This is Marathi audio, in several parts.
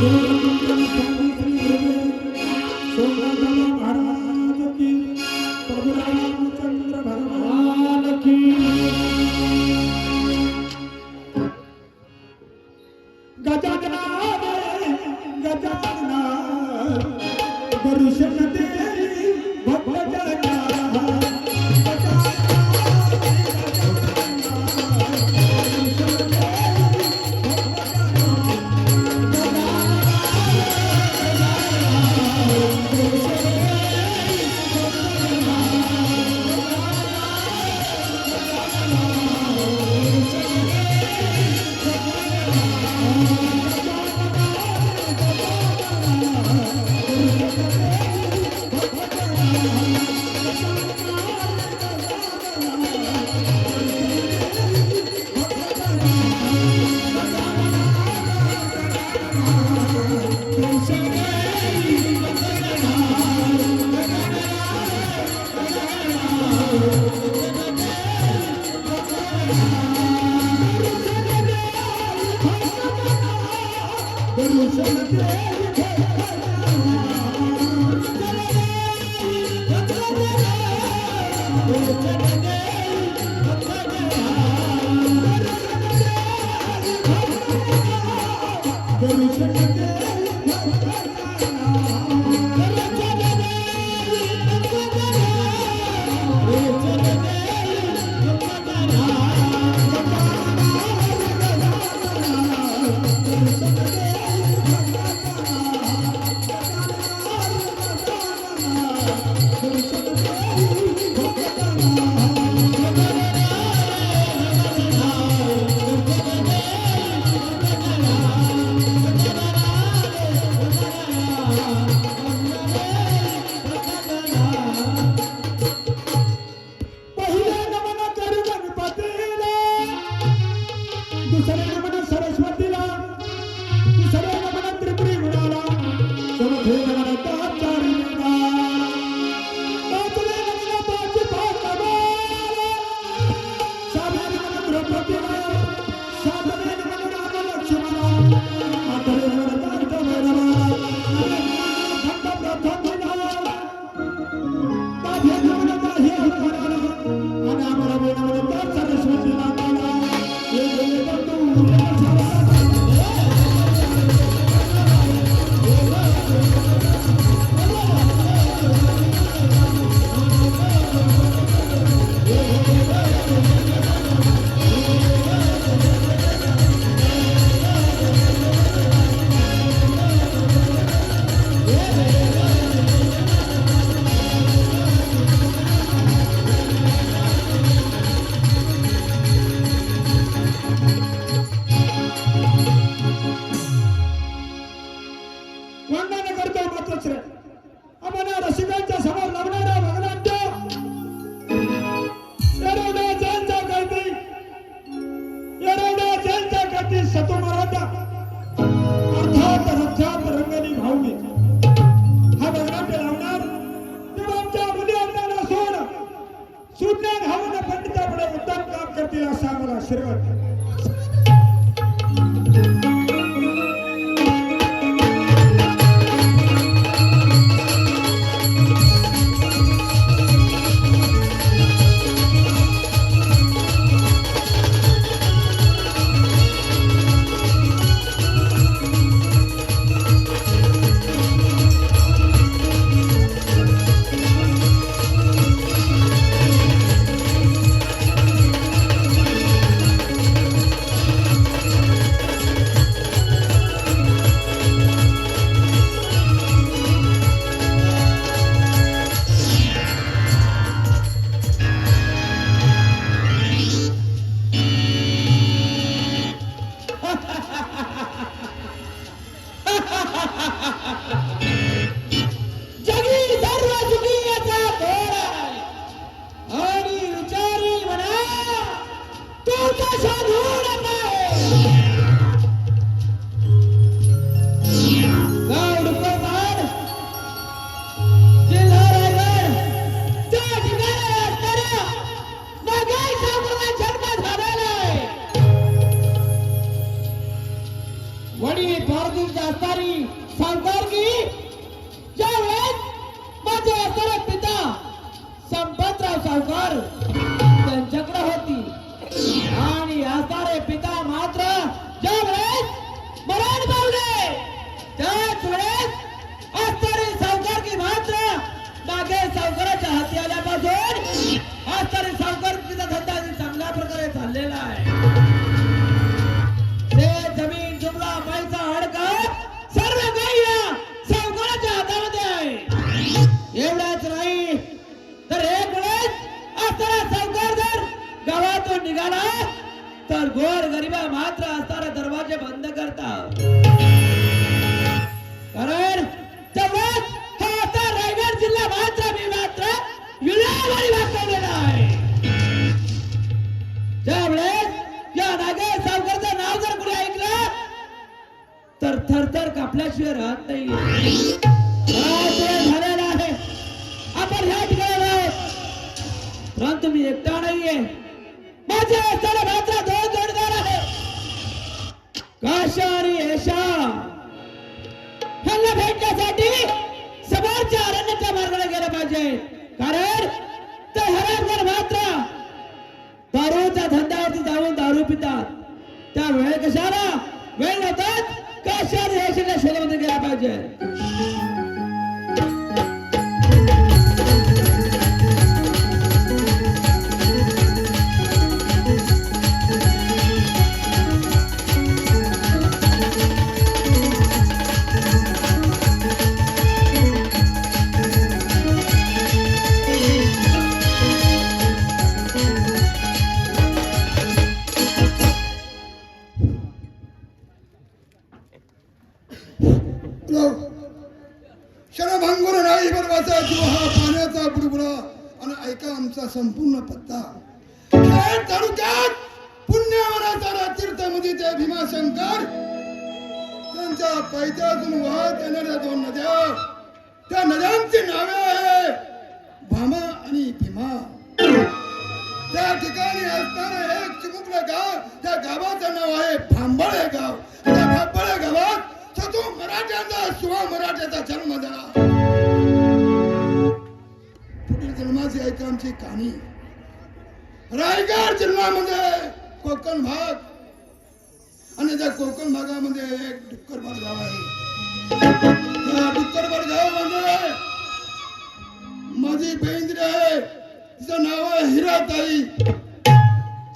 you. का शोधून आहे गाव निघाला तर गोर गरिबा मात्र असताना दरवाजे बंद करता. कारण आता रायगड जिल्हा मात्र मी मात्र विलावारी वाचवलेला आहे. त्यावेळेस या नागेश सावकरचं नाव जर कुणी ऐकलं तर थरथर कापल्याशिवाय राहत नाही झालेला आहे. आपण ह्या ठिकाणी परंतु मी एकटा नाहीये. माझे असताना मात्र दोन जोडदार आहे. काशा आणि यशा ह्यांना भेटण्यासाठी समोरच्या अरण्याच्या मार्गाने गेलं पाहिजे. कारण ते हरामखोर मात्र दारूच्या धंद्यावरती जाऊन दारू पितात. त्या वेळ कशाला? वेळ होतात आणि यशाच्या शोधामध्ये गेला पाहिजे. क्षणभंगुर नाही बरवाचा जीव हा पाण्याचा बुडबुडा. आणि ऐका आमचा संपूर्ण पत्ता. खेड तालुक्यात पुण्यवनाचा तीर्थमध्ये त्या भीमाशंकर त्यांच्या पैत्यातून वाहत येणाऱ्या दोन नद्या. त्या नद्यांची नावे आहे भामा आणि भीमा. त्या ठिकाणी असताना एक चिमुकलं गाव त्या गावाचं नाव आहे भांबळे गाव. त्या भांबळे गावात तो मराठ्यांचा शिवा मराठ्याचा जन्म झाला. पुढील जन्माची ऐका आमची कहाणी. रायगड जिल्ह्यामध्ये कोकण भाग आणि त्या कोकण भागामध्ये एक डुक्करबाड गाव आहे. त्या डुक्करबाड गावामध्ये माझी बहीण आहे तिचं नाव आहे हिराताई.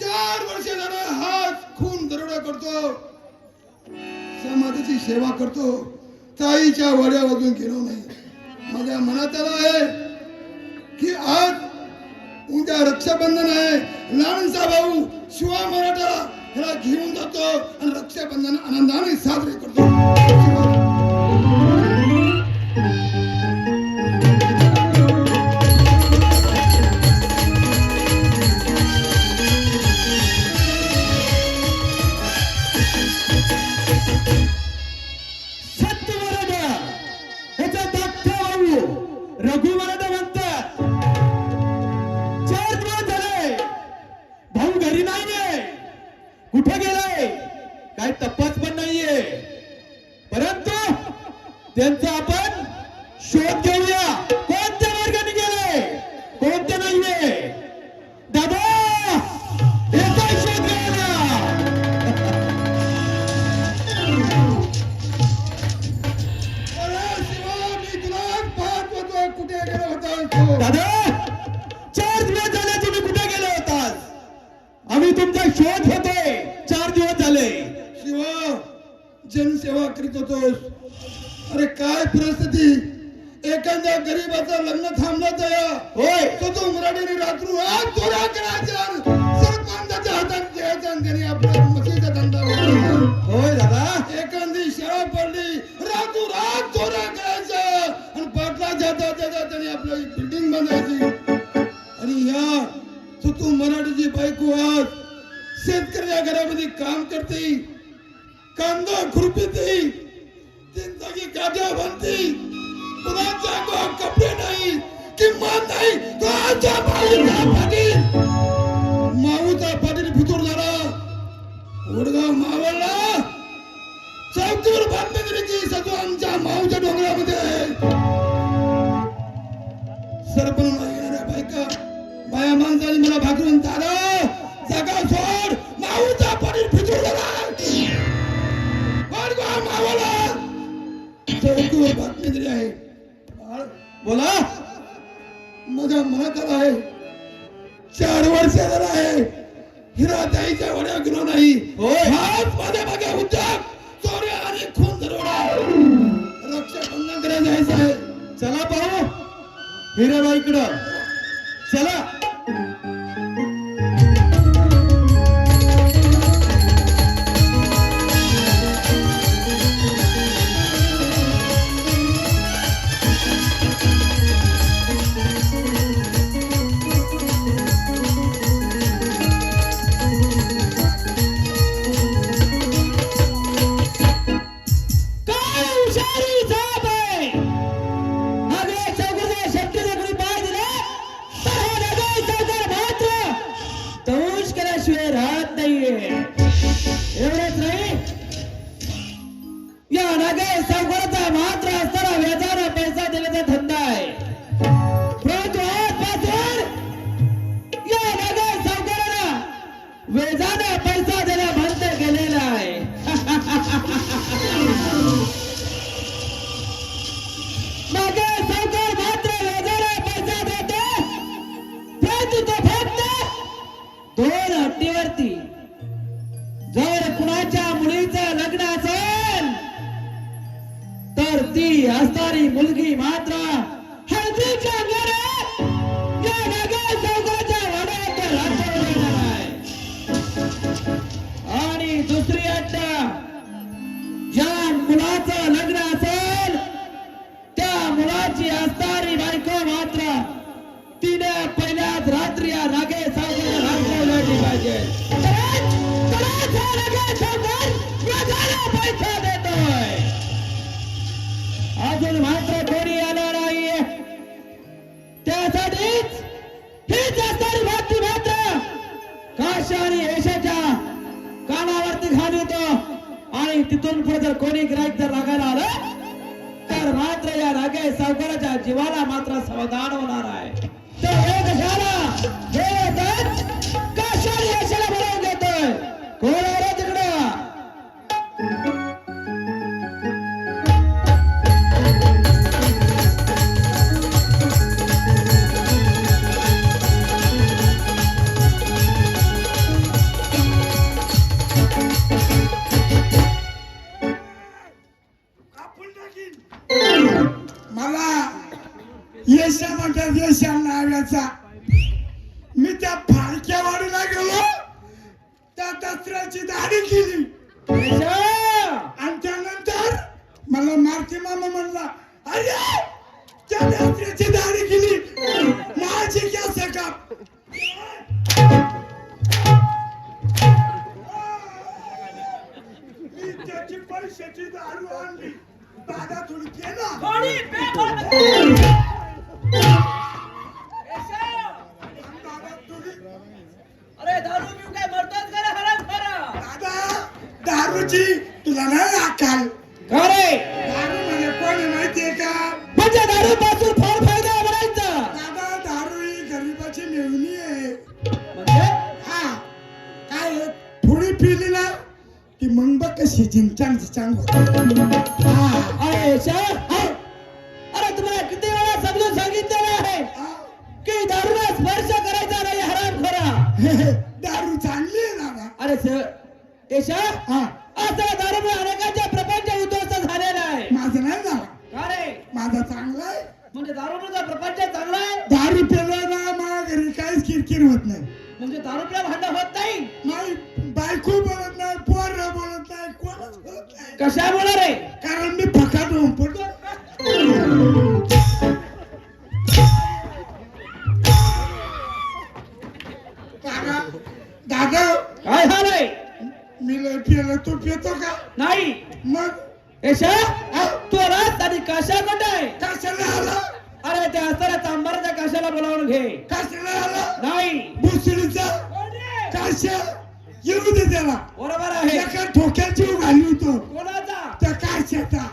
चार वर्ष झालं हाच खून दरोडा करतो. मातेची सेवा करतो ताईच्या वाड्या वाजून गेलो नाही. माझ्या मनात आलं आहे की आज उद्या रक्षाबंधन आहे. लहानसा भाऊ शिवा मराठा ह्याला घेऊन जातो आणि रक्षाबंधन आनंदाने साजरे करतो. चार ભારતથી હસ્તારી મુલગી માત્રા तर मात्र या रागे सावकाराच्या जीवाला मात्र समाधान होणार आहे. तर हे कशाला? Let's get दारू चांगली आहे ना अरे सर देशा हा काशा येऊ दे त्याला. बरोबर आहे. एका ठोक्याची घाली होतो. कोणाचा? त्या काशाचा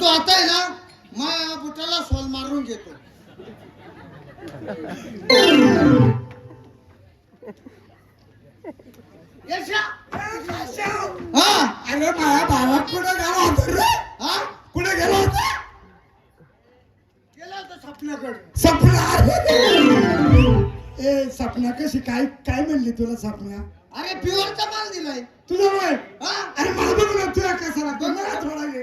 परंतु आता आहे ना माझ्या बुटाला सोल मारून घेतो. हा? अरे माझ्या भावात कुठं गेला होता रे? हा? कुठे गेला होता? गेला होता सपनाकडे. सपना ए सपना कशी? काय काय म्हणली तुला सपना? अरे प्युअरचा माल दिलाय. तुझा वय? हा? अरे मला बघ ना तुझ्या कसा लागतो मला थोडा घे.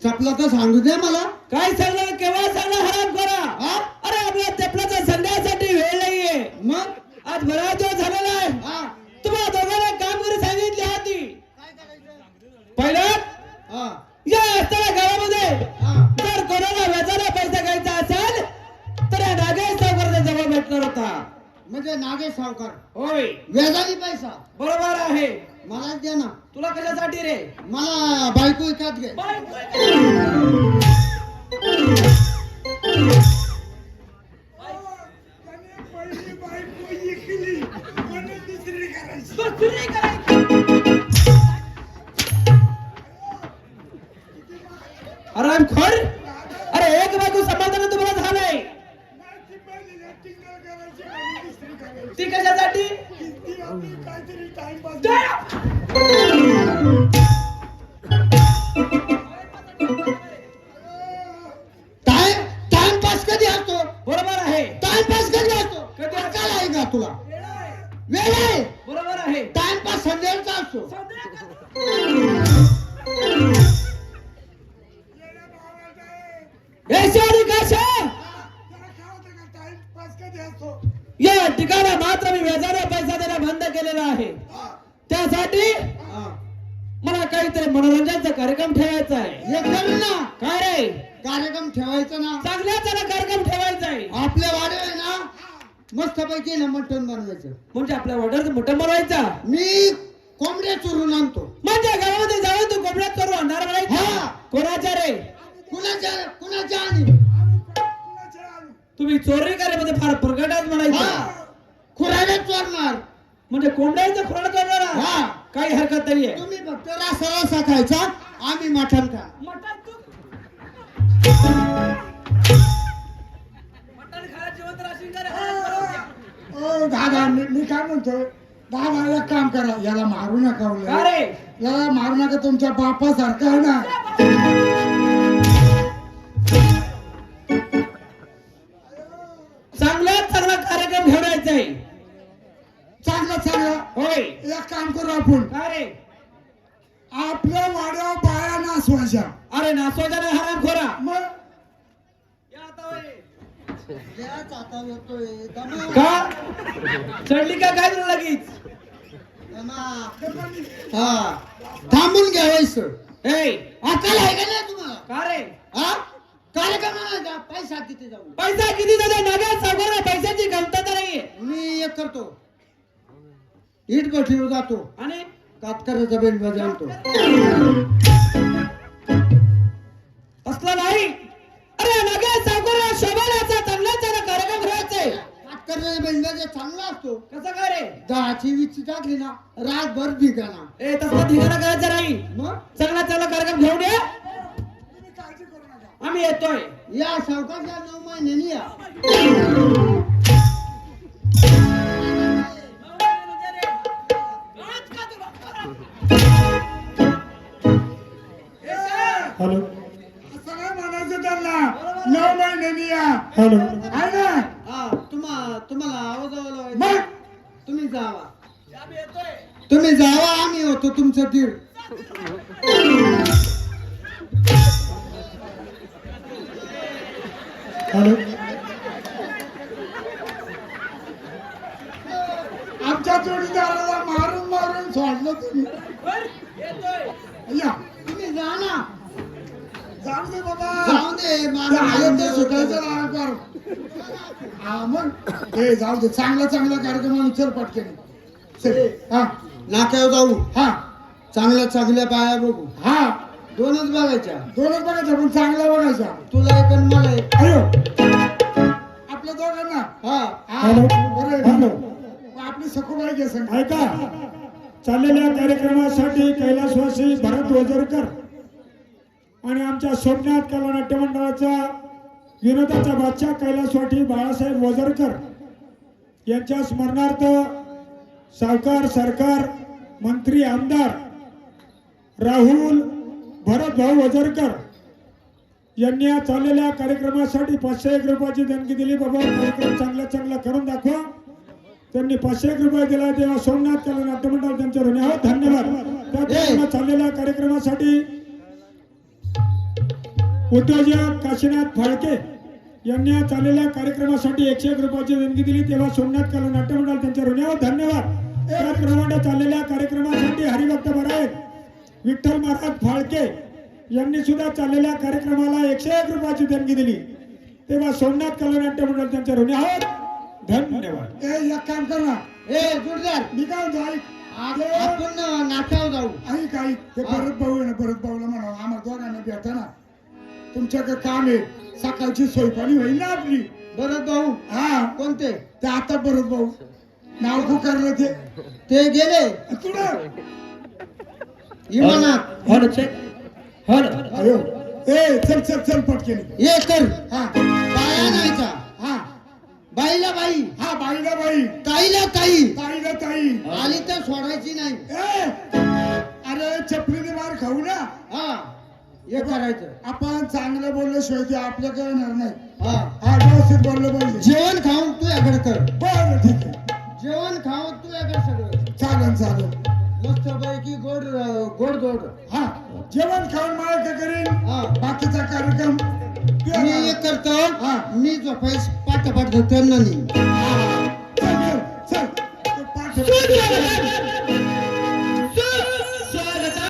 चपला तर सांगू द्या मला. काय सांगणार? केव्हा सांगणार? हराम करा. हा? अरे आपल्या चपलाचा संध्यासाठी वेळ नाहीये. मग? आज बराच दिवस झालेला आहे. हा? तुम्हाला दोघांना कामगिरी सांगितली होती काय करायचं पहिलं हा या असताना गावामध्ये हा. जर कोणाला व्याजाला पैसा घ्यायचा असेल तर या नागेश सावकारचा जवळ भेटणार होता. म्हणजे नागेश सावकार. होय. व्याजाने पैसा. बरोबर आहे. मलाच द्या ना. तुला कशासाठी रे? मला बायको विकत घे. दुसरी करायची. आराम खोर? अरे एक बाजू समाधान तुम्हाला झालंय. ती पहिली कुणाच्या कुणाच्या आणि? तुम्ही चोरी करे म्हणजे फार प्रगटच हा. म्हणायचं खुराड्या चोरणार म्हणजे कोंबड्याचं खुराड करणारा हा. काही हरकत नाहीये तुम्ही फक्त रासा रासा खायचा आम्ही मटण खा. मटण तू मटण खायला? ओ दादा मी मी काय म्हणतोय? दादा एक काम करा. याला मारू नका का. रे? याला मारू नका तुमच्या बापासारखं आहे ना? चांगलं चांगलं होय. एक काम करू आपण. का रे? आपल्या वाड्यावर बाया नाचवायच्या अरे नासवाजा नाही हराम खोरा. मग. का? चढली का काय तुला लगेच हा. थांबून घ्यावायचं ए अक्कल आहे का नाही तुम्हाला? का रे? हा? कार्यक्रमाला जा. पैसा तिथे जाऊन पैसा किती दादा नगर सावकार पैशाची गमतता नाहीये. मी एक करतो. इट भटीवर जातो. आणि कातकऱ्याचा बेंड बजावतो असलं नाही. अरे नगर शोभनाचा चांगला चांगला कार्यक्रम ठेवायचा कातकऱ्याचा बेंड बजा चांगला असतो. कसं काय रे? दहाची वीसची टाकली ना रातभर ए तसला ठिकाणा करायचं नाही. मग? चांगला चांगला कार्यक्रम घेऊन ये. आम्ही येतोय. या सावकाशा नऊ महिन्यांनी या. मग ए जाऊ दे चांगला चांगला कार्यक्रम विचार पटकन हा. नाक्यावर जाऊ. हा. चांगल्या चांगल्या बाया बघू. हा. दोनच बघायच्या. दोनच बघायचा पण चांगला बघायचा तुला एक आणि मला एक. अयो आपल्या दोघांना? हा. हा. हॅलो. बरं आहे. हॅलो. आपली सखूबाई घे संग. ऐका. चाललेल्या कार्यक्रमासाठी कैलासवासी भरत वजरकर आणि आमच्या सोमनाथ कला नाट्य मंडळाचा विनोदाचा बादशाह कैलासवासी बाळासाहेब वजरकर यांच्या स्मरणार्थ सावकार सरकार मंत्री आमदार राहुल भरत भाऊ वजरकर यांनी या चाललेल्या कार्यक्रमासाठी पाचशे एक रुपयाची देणगी दिली. बाबा कार्यक्रम चांगला चांगला करून दाखवा. त्यांनी पाचशे एक रुपये दिला. तेव्हा सोमनाथ कला नाट्यमंडळ त्यांच्या ऋणी आहोत धन्यवाद. त्या चाललेल्या कार्यक्रमासाठी उद्योजक काशीनाथ फाळके यांनी या चाललेल्या कार्यक्रमासाठी एकशे एक रुपयाची देणगी दिली. तेव्हा सोमनाथ कला नाट्यमंडळ त्यांच्या ऋणी आहोत धन्यवाद त्याचप्रमाणे चाललेल्या कार्यक्रमासाठी हरिभक्त बराय विठ्ठल महाराज फाळके यांनी सुद्धा चाललेल्या कार्यक्रमाला एकशे एक रुपयाची देणगी दिली. तेव्हा सोमनाथ कला नाट्यमंडळ त्यांच्या ऋणी आहोत धन्यवाद. ए एक काम कर ना. ए जोरदार मी काय म्हणतो ऐक आज आपण नाट्यावर जाऊ. ऐक ऐक. ते परत भाऊ आहे ना परत भाऊला म्हणा आम्हाला दोघांना भेटा ना. तुमच्याकडे काम आहे. सकाळची सोयपाणी होईल ना आपली. भरत भाऊ? हा. कोणते? ते आता परत भाऊ. नाव पुकारलं ते. ते गेले. चेक अयो. ए चल चल चल पटकेने. ये कर. हा. बाया नाहीचा हा. बाईला बाई. हा बाईला बाई. ताईला ताई. ताईला ताई. आली तर सोडायची नाही. ए! अरे चपलीने मार खाऊ ना. हा. हे करायचं. आपण चांगलं बोलल्याशिवाय ते आपल्याकडे येणार नाही. हा. व्यवस्थित बोललं पाहिजे जेवण खाऊन तू याकडे कर. बरं ठीक आहे. जेवण खाऊन तू याकडे सगळं चालेल चालेल. मस्त पैकी गोड गोड गोड. हा. जेवण खाऊन माळ करीन. हा. बाकीचा कार्यक्रम मी. एक करतो. हा. मी झोपायस पाठ पाठ त्यांना नाही चल चल चल. ते पाठ